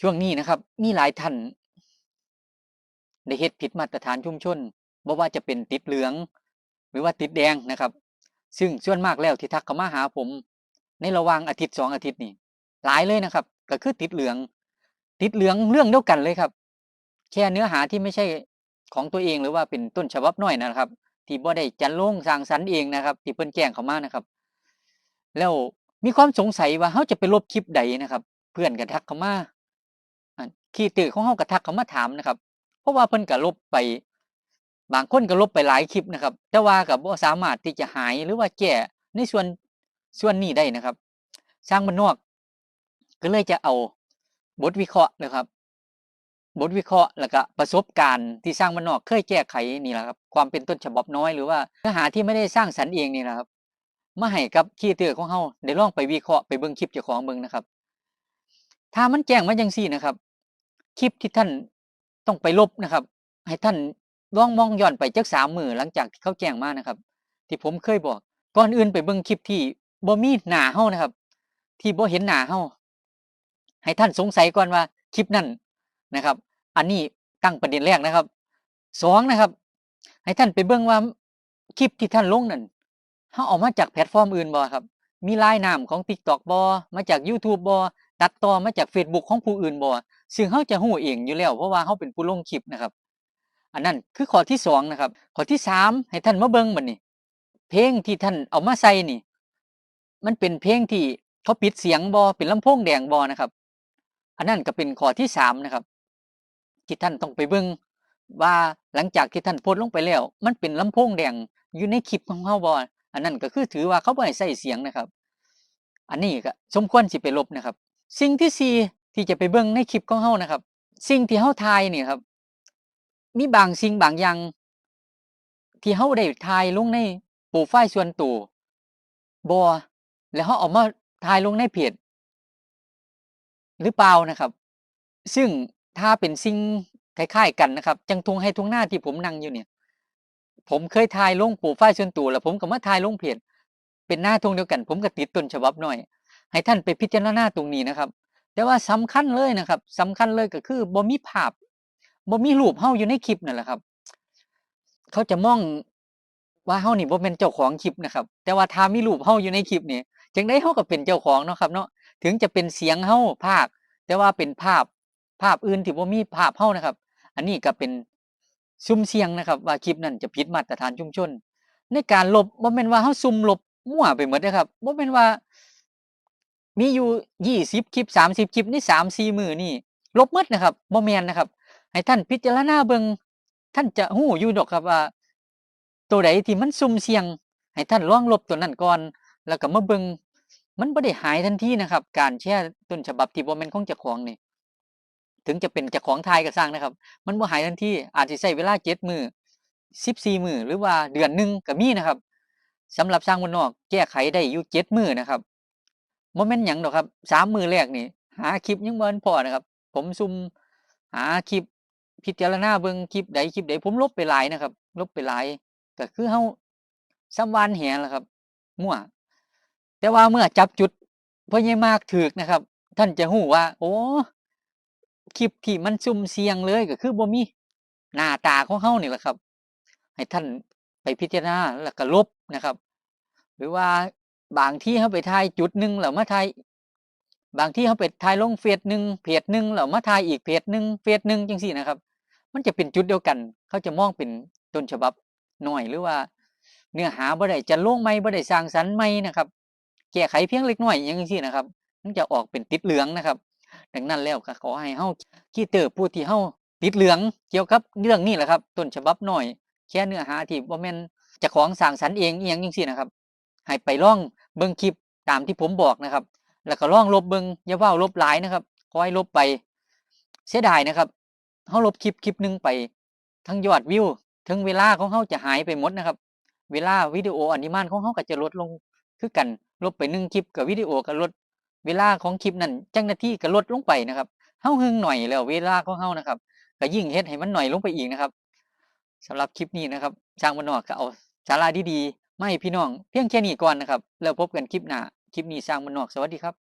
ช่วงนี้นะครับ มีหลายท่านได้เฮ็ดผิดมาตรฐานชุมชนบ่ว่าจะเป็นติดเหลือง หรือว่าติดแดงนะครับ ซึ่งส่วนมากแล้วที่ทักเข้ามาหาผม ในระหว่างอาทิตย์สองอาทิตย์นี่หลายเลยนะครับ ก็คือติดเหลือง ติดเหลืองเรื่องเดียวกันเลยครับ แค่เนื้อหาที่ไม่ใช่ของตัวเองหรือว่าเป็นต้นฉบับน้อยนะครับ ที่บ่ได้จัดลงสร้างสรรค์เองนะครับ ที่เพิ่นแจ้งเข้ามานะครับ แล้วมีความสงสัยว่าเฮาจะไปลบคลิปใดนะครับ เพื่อนก็ทักเข้ามา อันคีย์ตือของเฮาก็ทักเขามาถามนะครับ เพราะว่าเพิ่นก็ลบไป บางคนก็ลบไปหลายคลิปนะครับ แต่ว่าก็บ่สามารถที่จะหายหรือว่าแก้ในส่วนส่วนนี้ได้นะครับ สร้างบ้านนอก ก็เลยจะเอาบทวิเคราะห์นะครับ บทวิเคราะห์แล้วก็ประสบการณ์ที่สร้างบ้านนอกเคยแก้ไขนี่แหละครับ ความเป็นต้นฉบับน้อยหรือว่าเนื้อหาที่ไม่ได้สร้างสรรค์เองนี่นะครับมาให้กับคีย์เตือของเฮาได้ลองไปวิเคราะห์ไปเบิ่งคลิปเจ้าของเบิ่งนะครับ ถ้ามันแจ้งมาจังซี่นะครับ คลิปที่ท่านต้องไปลบนะครับ ให้ท่านลองมองย้อนไปจักสามมือหลังจากที่เขาแจ้งมานะครับ ที่ผมเคยบอกก่อนอื่นไปเบิ่งคลิปที่บ่มีหน้าเฮานะครับ ที่บ่เห็นหน้าเฮาให้ท่านสงสัยก่อนว่าคลิปนั้นนะครับ อันนี้ตั้งประเด็นแรกนะครับสองนะครับ ให้ท่านไปเบิ่งว่าคลิปที่ท่านลงนั้นเฮาออกมาจากแพลตฟอร์มอื่นบ่ครับ มีลายนามของ TikTok บ่มาจาก YouTube บ่ ตัดต่อมาจาก Facebook ของผู้อื่นบ่ซึ่งเฮาจะฮู้เองอยู่แล้วเพราะว่าเฮาเป็นผู้ลงคลิปนะครับ อันนั้นคือข้อที่สองนะครับข้อที่สามให้ท่านมาเบิ่งบัดนี้เพลงที่ท่านเอามาใส่นี่ มันเป็นเพลงที่เขาปิดเสียงบ่เป็นลำโพงแดงบ่นะครับ อันนั้นก็เป็นข้อที่สามนะครับ ที่ท่านต้องไปเบิ่งว่าหลังจากที่ท่านโพสลงไปแล้ว มันเป็นลำโพงแดงอยู่ในคลิปของเฮาบ่อันนั้นก็คือถือว่าเขาบ่ให้ใส่เสียงนะครับ อันนี้ก็สมควรสิไปลบนะครับ สิ่งที่สี่ที่จะไปเบิ่งในคลิปของเฮานะครับ สิ่งที่เฮาถ่ายนี่ครับ มีบางสิ่งบางอย่าง ที่เฮาได้ถ่ายลงในโปรไฟล์ส่วนตัวบ่แล้วเฮาเอามาถ่ายลงในเพจหรือเปล่านะครับ ซึ่งถ้าเป็นสิ่งคล้ายๆกันนะครับ จังทงให้ทงหน้าที่ผมนั่งอยู่เนี่ย ผมเคยถ่ายลงโปรไฟล์ส่วนตัวแล้วผมก็มาถ่ายลงเพจเป็นหน้าทงเดียวกัน ผมก็ติดต้นฉบับหน่อย ให้ท่านไปพิจารณาตรงนี้นะครับ แต่ว่าสำคัญเลยนะครับสำคัญเลยก็คือบ่มีภาพบ่มีรูปเฮาอยู่ในคลิปนั่นแหละครับ เขาจะมองว่าเฮานี่บ่แม่นเจ้าของคลิปนะครับ แต่ว่าถ้ามีรูปเฮาอยู่ในคลิปนี่จังได๋เฮาก็เป็นเจ้าของเนาะครับเนาะถึงจะเป็นเสียงเฮาพากย์แต่ว่าเป็นภาพภาพอื่นที่บ่มีภาพเฮานะครับ อันนี้ก็เป็นซุ่มเสียงนะครับว่าคลิปนั้นจะผิดมาตรฐานชุมชน ในการลบบ่แม่นว่าเฮาซุ่มลบมั่วไปหมดนะครับบ่แม่นว่า มีอยู่20คลิป30คลิปใน3-4มื้อนี่ลบหมดนะครับบ่แมนนะครับ ให้ท่านพิจารณาเบิงท่านจะฮู้อยู่ดอกครับว่า ตัวใดที่มันซุ่มเสี่ยง ให้ท่านล่องลบตัวนั้นก่อน แล้วก็มาเบิงมันบ่ได้หายทันทีนะครับ การแชร์ต้นฉบับที่บ่แมนของเจ้าของนี่ถึงจะเป็นเจ้าของถ่ายก็สร้างนะครับ มันบ่หายทันทีอาจสิใช้เวลา7มื้อ14มื้อหรือว่าเดือนหนึ่งก็มีนะครับสำหรับสร้างบนนอกแก้ไขได้อยู่7มื้อนะครับ บ่แม่นหยังดอกครับ3มื้อแรกนี่ หาคลิปยังบ่ทันพอนะครับ ผมซุ่มหาคลิปพิจารณาเบิ่งคลิปใดคลิปใดผมลบไปหลายนะครับ ลบไปหลายก็คือเฮาส่ำหว่านแหล่ะครับ มั่ว แต่ว่าเมื่อจับจุดพ่อใหญ่มากถูกนะครับ ท่านจะฮู้ว่า โอ้คลิปที่มันซุ่มเสียงเลยก็คือบ่มีหน้าตาของเฮานี่แหละครับ ให้ท่านไปพิจารณาแล้วก็ลบนะครับ หรือว่า บางที่เฮาไปถ่ายจุดหนึ่งแล้วมาถ่ายบางที่เฮาไปถ่ายลงเฟซหนึ่งเพจหนึ่งแล้วมาถ่ายอีกเพจหนึ่งเฟซหนึ่งจังซี่นะครับ มันจะเป็นจุดเดียวกัน เขาจะมองเป็นต้นฉบับหน้อยหรือว่า เนื้อหาบ่ได้จะลงใหม่บ่ได้สร้างสรรค์ใหม่นะครับ แก้ไขเพียงเล็กน้อยอย่างจังซี่นะครับ มันจะออกเป็นติดเหลืองนะครับ ดังนั้นแล้วก็ขอให้เฮาคีย์เตอร์ผู้ที่เฮาติดเหลืองเกี่ยวกับเรื่องนี้แหละครับต้นฉบับหน้อย แค่เนื้อหาที่บ่แม่นจ้าของสร้างสรรค์เองอียังจังซี่นะครับ ให้ไปล่องเบิ่งคลิปตามที่ผมบอกนะครับ แล้วก็ล่องลบเบิ่งอย่าว้าลบหลายนะครับขอให้ลบไป เสียดายนะครับเฮาลบคลิปคลิปหนึ่งไปทั้งยอดวิวทั้งเวลาของเฮาจะหายไปหมดนะครับ เวลาวิดีโออนิมานของเฮาก็จะลดลงคือกันลบไปหนึ่งคลิปกับวิดีโอก็ลด เวลาของคลิปนั้นจังนาทีก็ลดลงไปนะครับเฮาหึงหน่อยแล้วเวลาของเฮานะครับก็ยิ่งเฮ็ดให้มันหน่อยลงไปอีกนะครับสำหรับคลิปนี้นะครับช่างบ้านนอกก็เอาสาระดีๆ ไม่พี่น้อง เพียงแค่นี้ก่อนนะครับ แล้วพบกันคลิปหน้า คลิปนี้สร้างมันนอก สวัสดีครับ